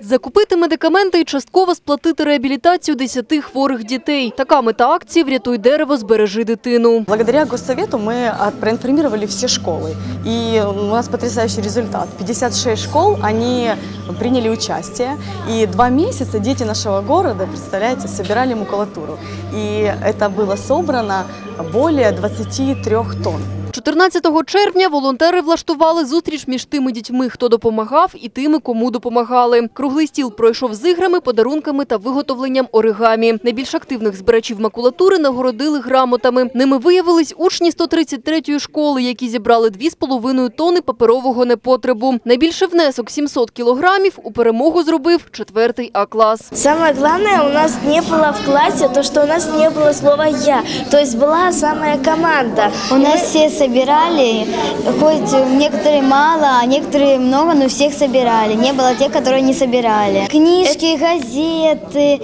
Закупити медикаменти і частково сплатити реабілітацію 10 хворих дітей. Така мета акції «Врятуй дерево, збережи дитину». Благодаря Госсовету мы от- проинформировали все школы. И у нас потрясающий результат. 56 школ, они приняли участие. И два месяца дети нашего города, представляете, собирали макулатуру. И это было собрано более 23 тонн. 14 червня волонтери влаштували зустріч між тими дітьми, хто допомагав, і тими, кому допомагали. Круглий стіл пройшов з іграми, подарунками та виготовленням оригамі. Найбільш активних збирачів макулатури нагородили грамотами. Ними виявились учні 133-ї школи, які зібрали 2,5 тонни паперового непотребу. Найбільший внесок 700 кілограмів у перемогу зробив четвертий А-клас. Самое главное, у нас не было в классе то, что у нас не было слова «я». То есть была самая команда. У нас все собирали, хоть некоторые мало, а некоторые много, но всех собирали. Не было тех, которые не собирали. Книжки, газеты.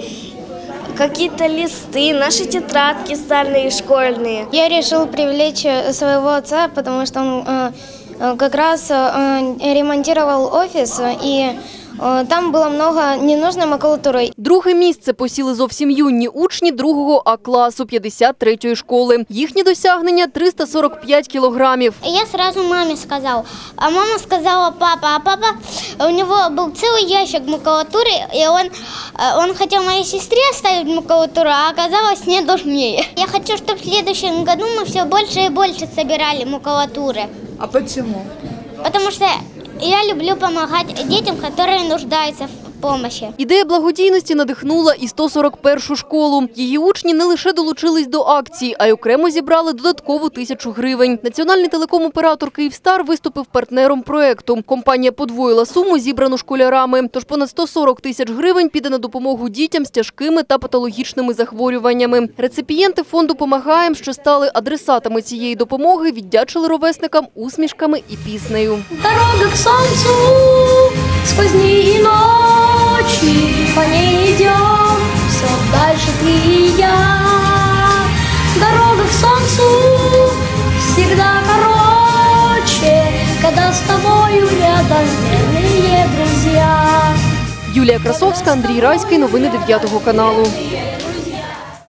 Какие-то листы, наши тетрадки стальные школьные. Я решил привлечь э, своего отца, потому что он э, э, как раз э, ремонтировал офис, и э, там было много ненужной макулатуры. Друге місце посіли зовсім юні учні другого А-класу 53-ї школи. Їхні досягнення – 345 кілограмів. Я сразу маме сказал, а мама сказала папа, а папа, у него был целый ящик макулатуры, и он, э, он хотел моей сестре оставить макулатуру, а оказалось не нужнее. Я хочу, чтобы в следующем году мы все больше и больше собирали макулатуры, А почему? потому что я люблю помогать детям, которые нуждаются в помощи. Ідея благодійності надихнула і 141-шу школу. Її учні не лише долучились до акції, а й окремо зібрали додаткову тисячу гривень. Національний телеком-оператор «Київстар» виступив партнером проекту. Компанія подвоїла суму, зібрану школярами. Тож понад 140 тисяч гривень піде на допомогу дітям з тяжкими та патологічними захворюваннями. Реципієнти фонду «Помагаєм», що стали адресатами цієї допомоги, віддячили ровесникам усмішками і піснею. Дорога к солнцу сквозь и ночи я Дорога к солнцу всегда короче Когда с тобою рядом верные друзья Юлія Красовська, Андрій Райський. Новини 9 каналу.